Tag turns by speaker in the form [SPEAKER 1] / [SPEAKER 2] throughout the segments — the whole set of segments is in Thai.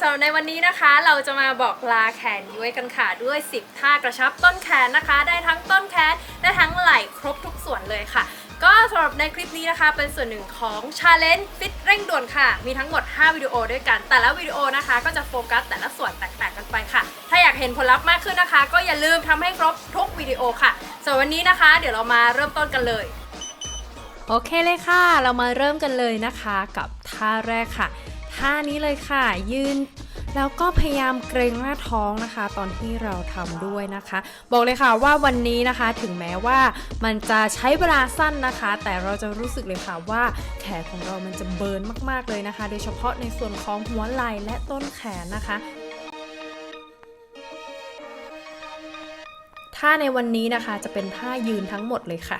[SPEAKER 1] สำหรับในวันนี้นะคะ เราจะมาบอกลาแขนย้วยกันค่ะด้วย 10 ท่ากระชับต้นแขนนะคะ ได้ทั้งต้นแขนได้ทั้งไหล่ครบทุกส่วนเลยค่ะ ก็สำหรับในคลิปนี้นะคะ เป็นส่วนหนึ่งของ Challenge Fit เร่งด่วนค่ะ มีทั้งหมด 5 วิดีโอด้วยกัน แต่ละวิดีโอนะคะ ก็จะโฟกัสแต่ละส่วนแตกต่างกันไปค่ะ ถ้าอยากเห็นผลลัพธ์มากขึ้นนะคะ ก็อย่าลืมทำให้ครบทุกวิดีโอค่ะส่วนวันนี้นะคะ เดี๋ยวเรามาเริ่มต้นกันเลยโอเคเลยค่ะ เรามาเริ่มกันเลยนะคะ กับท่าแรกค่ะ ท่านี้เลยค่ะ ยืน แล้วก็พยายามเกรงหน้าท้องนะคะ ตอนที่เราทำด้วยนะคะ บอกเลยค่ะว่าวันนี้นะคะถึงแม้ว่ามันจะใช้เวลาสั้นนะคะ แต่เราจะรู้สึกเลยค่ะว่าแขนของเรามันจะเบิร์นมากๆเลยนะคะ โดยเฉพาะในส่วนของหัวไหล่และต้นแขนนะคะท่าในวันนี้นะคะจะเป็นท่ายืนทั้งหมดเลยค่ะ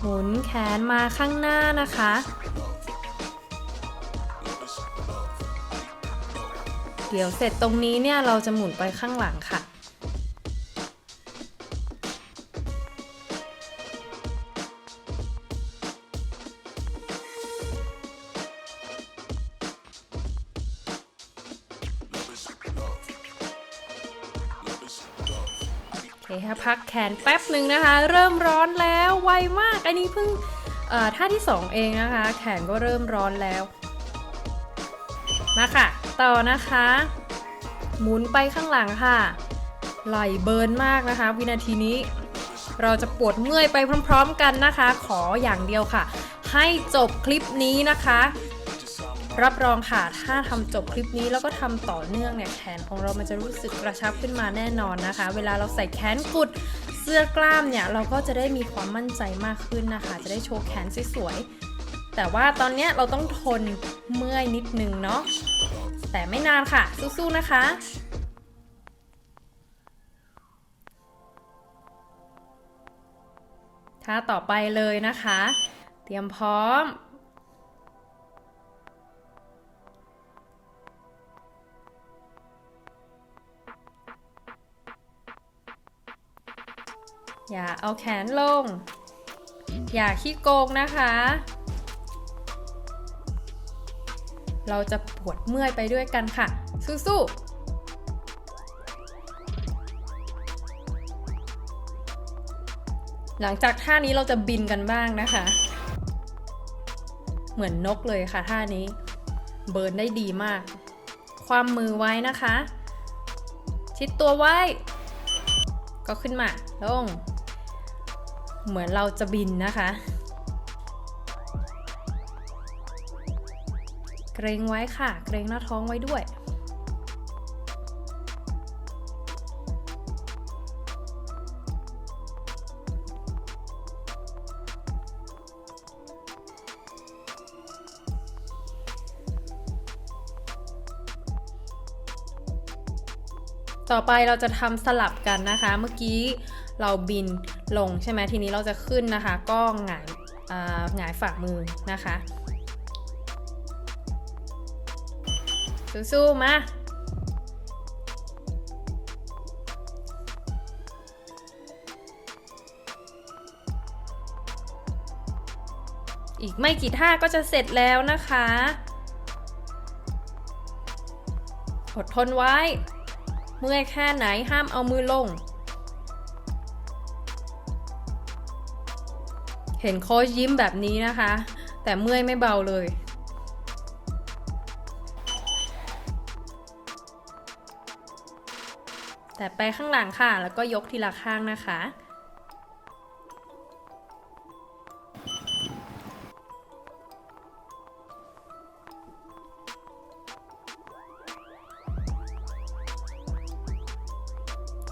[SPEAKER 1] หมุนแขนมาข้างหน้านะคะ เดี๋ยวเสร็จตรงนี้เนี่ยเราจะหมุนไปข้างหลังค่ะ เคค่ะพักแขนแป๊บหนึ่งนะคะ เริ่มร้อนแล้วไวมาก อันนี้เพิ่งท่าที่ 2 เองนะคะ แขนก็เริ่มร้อนแล้ว มาค่ะ ต่อนะคะ หมุนไปข้างหลังค่ะ ไหลเบิร์นมากนะคะ วินาทีนี้เราจะปวดเมื่อยไปพร้อม ๆ กันนะคะ ขออย่างเดียวค่ะ ให้จบคลิปนี้นะคะ รับรองค่ะ ถ้าทำจบคลิปนี้แล้วก็ทำต่อเนื่องเนี่ยแขนของเรามันจะรู้สึกกระชับขึ้นมาแน่นอนนะคะ เวลาเราใส่แขนกุดเสื้อกล้ามเนี่ยเราก็จะได้มีความมั่นใจมากขึ้นนะคะ จะได้โชว์แขนสวยๆแต่ว่าตอนนี้เราต้องทนเมื่อยนิดนึงเนาะแต่ไม่นานค่ะ สู้ๆนะคะท่าต่อไปเลยนะคะ เตรียมพร้อม อย่าเอาแขนลง อย่าขี้โกงนะคะ เราจะปวดเมื่อยไปด้วยกันค่ะ สู้ๆหลังจากท่านี้เราจะบินกันบ้างนะคะ เหมือนนกเลยค่ะท่านี้ เบิร์นได้ดีมาก ความมือไว้นะคะ ชิดตัวไว้ ก็ขึ้นมา ลง เหมือนเราจะบินนะคะ เกรงไว้ค่ะ เกรงหน้าท้องไว้ด้วย ต่อไปเราจะทำสลับกันนะคะ เมื่อกี้เราบิน ลงใช่ไหมทีนี้เราจะขึ้นนะคะ ก็หงายอ่าหงายฝ่ามือนะคะ สู้ๆมาอีกไม่กี่ท่าก็จะเสร็จแล้วนะคะ อดทนไว้ เมื่อยแค่ไหนห้ามเอามือลง เห็นโค้ชยิ้มแบบนี้นะคะ แต่เมื่อยไม่เบาเลย แต่ไปข้างหลังค่ะ แล้วก็ยกทีละข้างนะคะ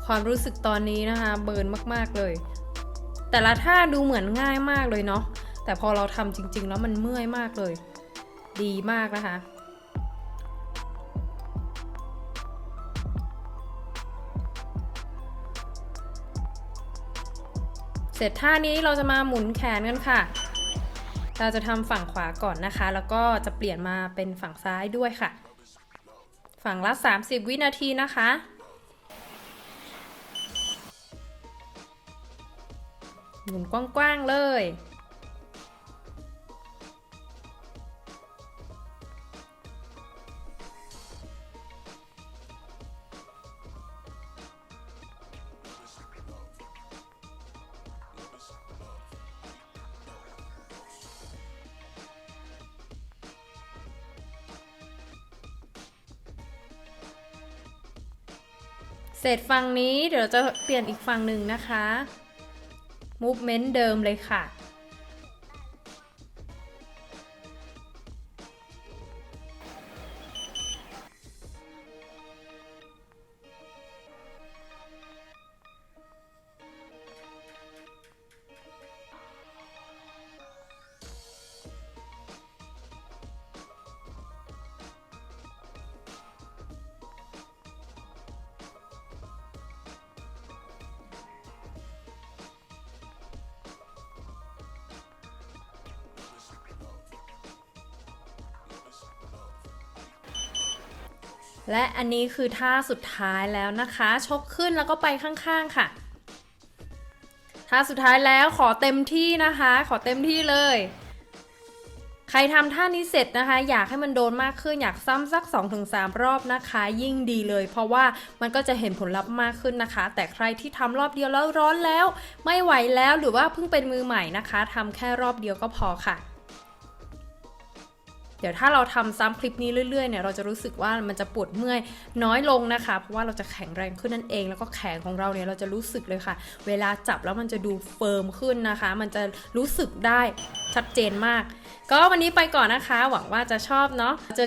[SPEAKER 1] ความรู้สึกตอนนี้นะคะ เบิร์นมาก ๆ เลย แต่ละท่าดูเหมือนง่ายมากเลยเนาะแต่พอเราทำจริง ๆ แล้วมันเมื่อยมากเลย ดีมากนะคะเสร็จท่านี้เราจะมาหมุนแขนกันค่ะ เราจะทำฝั่งขวาก่อนนะคะ แล้วก็จะเปลี่ยนมาเป็นฝั่งซ้ายด้วยค่ะ ฝั่งละ 30 วินาทีนะคะ หมุนกว้างๆเลย เสร็จฝั่งนี้เดี๋ยวเราจะเปลี่ยนอีกฝั่งหนึ่งนะคะ movement เดิมเลยค่ะ และอันนี้คือท่าสุดท้ายแล้วนะคะ ชกขึ้นแล้วก็ไปข้างๆค่ะ ท่าสุดท้ายแล้วขอเต็มที่นะคะ ขอเต็มที่เลย ใครทำท่านี้เสร็จนะคะ อยากให้มันโดนมากขึ้นอยากซ้ำสัก 2-3 รอบนะคะ ยิ่งดีเลย เพราะว่ามันก็จะเห็นผลลัพธ์มากขึ้นนะคะ แต่ใครที่ทำรอบเดียวแล้วร้อนแล้ว ไม่ไหวแล้วหรือว่าเพิ่งเป็นมือใหม่นะคะทำแค่รอบเดียวก็พอค่ะ ดี๋ยวถ้าเราทำซ้ำคลิปนี้เรื่อยๆเนี่ยเราจะรู้สึกว่ามันจะปวดเมื่อยน้อยลงนะคะ เพราะว่าเราจะแข็งแรงขึ้นนั่นเอง แล้วก็แขนของเราเนี่ยเราจะรู้สึกเลยค่ะ เวลาจับแล้วมันจะดูเฟิร์มขึ้นนะคะ มันจะรู้สึกได้ชัดเจนมาก ก็วันนี้ไปก่อนนะคะ หวังว่าจะชอบเนาะเจอ